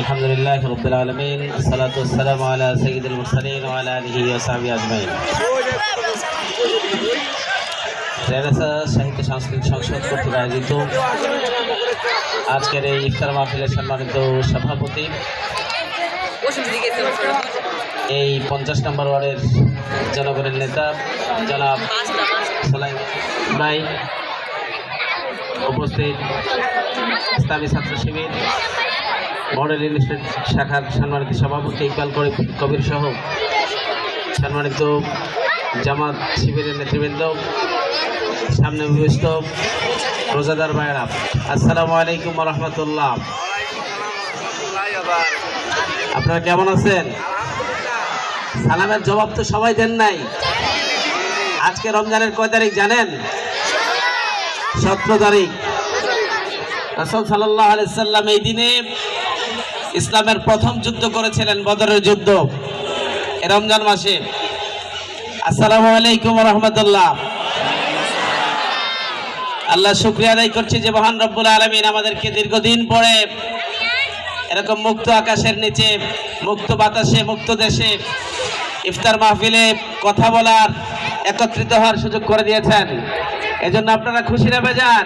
لله رب العالمين الصلاة والسلام على سيد المرسلين وعلى آله وصحبه أجمعين Renaissance সাহিত্য সাংস্কৃতিক সংসদ কর্তৃক আয়োজিত আজকের এই ইফতার মাহফিলের সম্মানিত সভাপতি এই পঞ্চাশ নম্বর ওয়ার্ডের জনগণের নেতা জনাব সোলাই ভাই উপস্থিত ইসলামী ছাত্র শিবির মডেল ইনস্টিটিউট শাখার সম্মানিত সভাপতি ইকবাল করি- কবির সহ সম্মানিত জামাত শিবিরের নেতৃবৃন্দ, সামনে উপস্থিত রোজাদার ভাইরা আসসালামু আলাইকুম রহমতুল্লাহ। আপনারা কেমন আছেন? সালামের জবাব তো সবাই দেন নাই। আজকে রমজানের কয় তারিখ জানেন? সতেরো তারিখ। রসল সাল্লাহ আলাইসাল্লাম এই দিনে ইসলামের প্রথম যুদ্ধ করেছিলেন বদরের যুদ্ধ রমজান মাসে। আসসালামু আলাইকুম রহমতুল্লাহ। আল্লাহ শুক্রিয়া আদায় করছি যে মহান রব্বুল আলমিন আমাদেরকে দীর্ঘদিন পরে এরকম মুক্ত আকাশের নিচে, মুক্ত বাতাসে, মুক্ত দেশে ইফতার মাহফিলে কথা বলার, একত্রিত হওয়ার সুযোগ করে দিয়েছেন। এজন্য আপনারা খুশি না বেজান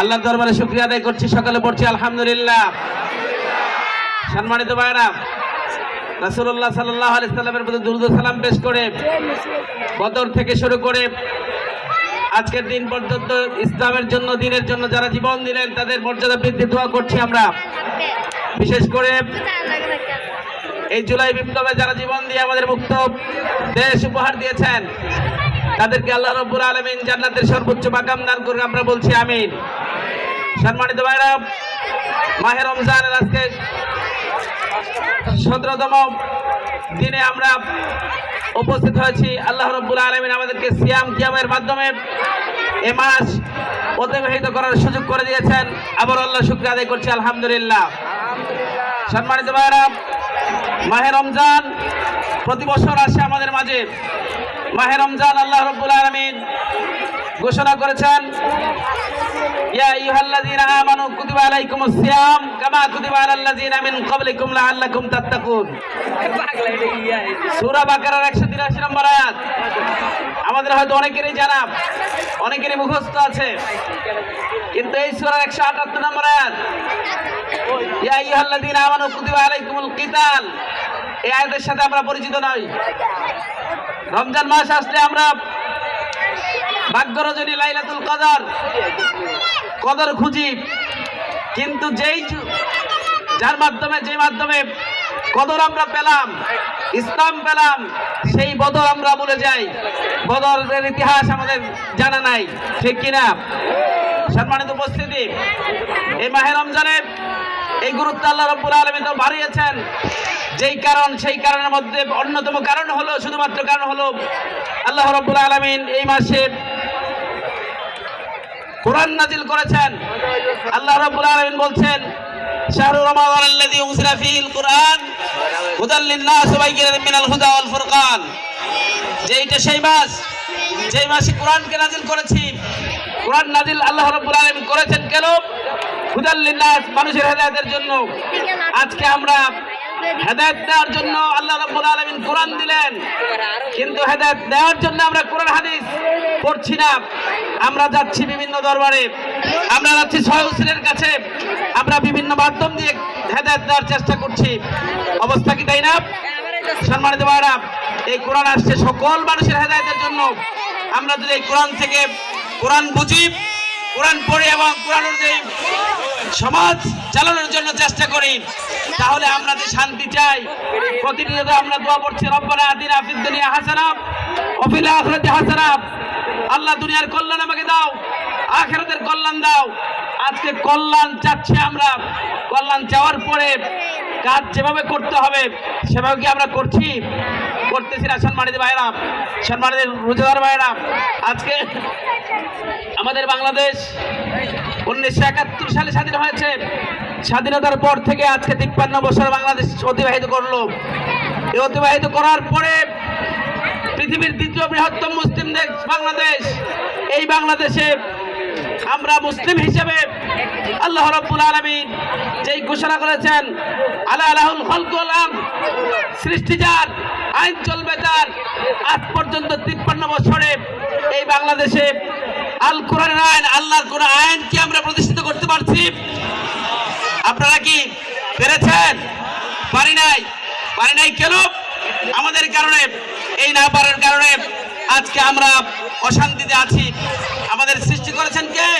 আল্লাহ দরবারে শুক্রিয়া আদায় করছি, সকালে পড়ছি, আলহামদুলিল্লাহ। সম্মানিত ভাইরা রাসূলুল্লাহ সাল্লাল্লাহু আলাইহি সাল্লামের প্রতি দুরূদ সালাম পেশ করে বদর থেকে শুরু করে আজকের দিন পর্যন্ত ইসলামের জন্য, দিনের জন্য যারা জীবন দিলেন, তাদের মর্যাদা বৃদ্ধি দোয়া করছি আমরা। বিশেষ করে এই জুলাই বিপ্লবে যারা জীবন দিয়ে আমাদের মুক্ত দেশ উপহার দিয়েছেন, তাদেরকে আল্লাহ রব্বুল আলমিন জান্নাতের সর্বোচ্চ বাকাম দান করুন, আমরা বলছি আমিন। সম্মানিত ভাইরা মাহের রমজানের আজকে সতেরোতম দিনে আমরা উপস্থিত হয়েছি। আল্লাহ রব্বুল আলমিন আমাদেরকে সিয়াম কিয়ামের মাধ্যমে এ মাস অতিবাহিত করার সুযোগ করে দিয়েছেন। আবার আল্লাহ শুক্র আদায় করছি, আলহামদুলিল্লাহ। সম্মানিত ভাইরা মাহে রমজান প্রতি বছর আসে আমাদের মাঝে। মাহে রমজান আল্লাহ রব্বুল আলমিন ঘোষণা করেছেন, ইয়া কামা কুতিবা আলাল লাযীনা ক্বাবলিকুম লাআল্লাকুম তাত্তাকুন। সূরা বাকারার 183 নম্বর আয়াত। আমাদের হয়তো অনেকেরই জানা অনেকেরই মুখস্থ আছে, কিন্তু এই সূরার 178 নম্বর আয়াত, ইয়া আমানু কুতিবা আলাইকুমুল কিতাল। এই আয়াতের সাথে আমরা পরিচিত নই। রমজান মাস আসলে আমরা ভাগ্য রজনী লাইলাতুল কদর। কদর খুঁজি। কিন্তু যেই যার মাধ্যমে, যে মাধ্যমে কদর আমরা পেলাম, ইসলাম পেলাম, সেই বদর আমরা ভুলে যাই। বদরের ইতিহাস আমাদের জানা নাই, ঠিক কিনা? সম্মানিত উপস্থিতি, এই মাহে রমজানের এই গুরুত্ব আল্লাহ রব্বুল আলমী তো বাড়িয়েছেন। যেই কারণ, সেই কারণের মধ্যে অন্যতম কারণ হলো, শুধুমাত্র কারণ হলো আল্লাহ রব্বুল আলমিন এই মাসে কোরআন নাজিল করেছেন। আল্লাহ রাব্বুল আলামিন বলছেন শাহরু রমাদান আল্লাযী উনজিলা ফীহিল কুরআন হুদাল লিন-নাস ওয়া বাইয়িনাতিন মিনাল হুদা ওয়াল ফুরকান। যেইটা সেই মাস, যেই মাসে কোরআনকে নাজিল করেছি, কোরআন নাজিল আল্লাহ রাব্বুল আলামিন করেছেন কেন? হুদাল লিন-নাস, মানুষের হেদায়েতের জন্য। আজকে আমরা হেদায়েত দেওয়ার জন্য আল্লাহ রাব্বুল আলামিন কোরআন দিলেন। কিন্তু হেদায়েত দেওয়ার জন্য আমরা কোরআন হাদিস পড়ছি না। আমরা যাচ্ছি বিভিন্ন দরবারে। আমরা যাচ্ছি ছয় হোসেনের কাছে। আমরা বিভিন্ন মাধ্যম দিয়ে হেদায়ত দেওয়ার চেষ্টা করছি। অবস্থা কি তাই না? সম্মানিত ভাইরা এই কোরআন আসছে সকল মানুষের হেদায়েতের জন্য। আমরা যদি এই কোরআন থেকে কোরআন বুঝি কোরআন পড়ি এবং কোরআন সমাজ চালানোর জন্য চেষ্টা করি, তাহলে আমরা যে শান্তি চাই। প্রতিনিয়ত আমরা দোয়া করছি, রব্বানা আদিনা ফিদ দুনিয়া হাসানা, ওয়া ফিল আখিরাতি হাসানা। আল্লাহ দুনিয়ার কল্যাণ আমাকে দাও, আখিরাতের কল্যাণ দাও। আজকে কল্যাণ চাচ্ছি আমরা। কল্যাণ চাওয়ার পরে কাজ যেভাবে করতে হবে, সেভাবে কি আমরা করছি? না সম্মানিত ভাইরা সম্মানিত রোজাদার ভাইরা আজকে আমাদের বাংলাদেশ উনিশশো একাত্তর সালে স্বাধীন হয়েছে। স্বাধীনতার পর থেকে আজকে তিপ্পান্ন বছর বাংলাদেশ অতিবাহিত করল। এই অতিবাহিত করার পরে পৃথিবীর দ্বিতীয় বৃহত্তম মুসলিম দেশ বাংলাদেশ। এই বাংলাদেশে আমরা মুসলিম হিসেবে আল্লাহ আল্লাহ রাব্বুল আলামিন যেই ঘোষণা করেছেন, আলা আলাহুল খলকুল আম, সৃষ্টি যার আইন চলবে তার। আজ পর্যন্ত তিপ্পান্ন বছরে এই বাংলাদেশে আল কোরআনের আইন, আল্লাহর কোন আইন কি আমরা প্রতিষ্ঠিত করতে পারছি? আপনারা কি পেরেছেন? পারি নাই? পারি নাই কেন? আমাদের কারণে, এই না পারার কারণে আজকে আমরা অশান্তিতে আছি। আমাদের সৃষ্টি করেছেন কে?